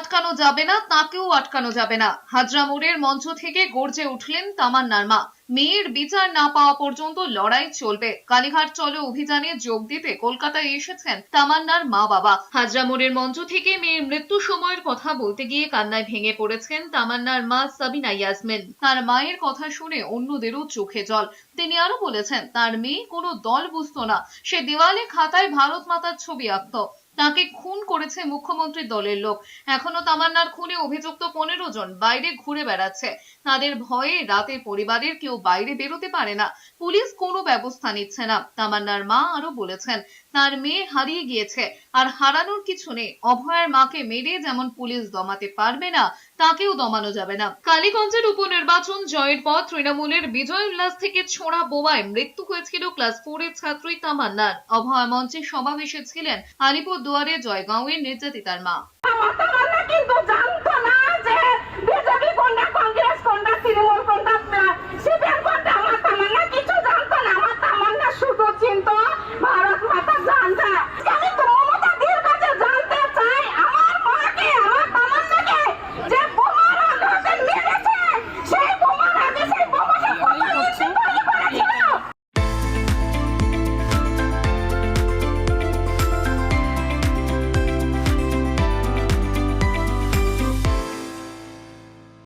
আটকানো যাবে না, তাকেও আটকানো যাবে না। হাজরা মোড়ের মঞ্চ থেকে গর্জে উঠলেন তামান্নার মা। মেয়ের বিচার না পাওয়া পর্যন্ত লড়াই চলবে। কালীঘাট চলো অভিযানে যোগ দিতে কলকাতায় এসেছেন তামান্নার মা বাবা হাজরা মোড়ের মঞ্চ থেকে মেয়ের মৃত্যু সময়ের কথা বলতে গিয়ে কান্নায় ভেঙে পড়েছেন তামান্নার মা সাবিনা ইয়াসমিন। তার মায়ের কথা শুনে অন্যদেরও চোখে জল। তিনি আরও বলেছেন, তার মেয়ে কোনো দল বুঝতো না। সে দেওয়ালে খাতায় ভারত মাতার ছবি আঁকত। তাকে খুন করেছে মুখ্যমন্ত্রী দলের লোক। এখনও তামান্নার খুনে অভিযুক্ত পনেরো জন বাইরে ঘুরে বেড়াচ্ছে। তাদের ভয়ে রাতে পরিবারের কেউ বাইরে বেরোতে পারে না। পুলিশ কোনো ব্যবস্থা নিচ্ছে না, তামান্নার মা আরও বলেছেন। তার মেয়ে হারিয়ে গিয়েছে, আর হারানোর কিছু নেই। অভয়ের মাকে মেরে যেমন পুলিশ দমাতে পারবে না, তাকেও দমানো যাবে না। কালীগঞ্জের উপনির্বাচন জয়ের পর তৃণমূলের বিজয় উল্লাস থেকে ছোড়া বোমায় মৃত্যু হয়েছিল ক্লাস ফোর এর ছাত্রী তামান্নার। অভয় মঞ্চে সমাবেশে ছিলেন আলিপুর দুয়ারে জয়গাঁওয়ের নির্যাতিতার মা।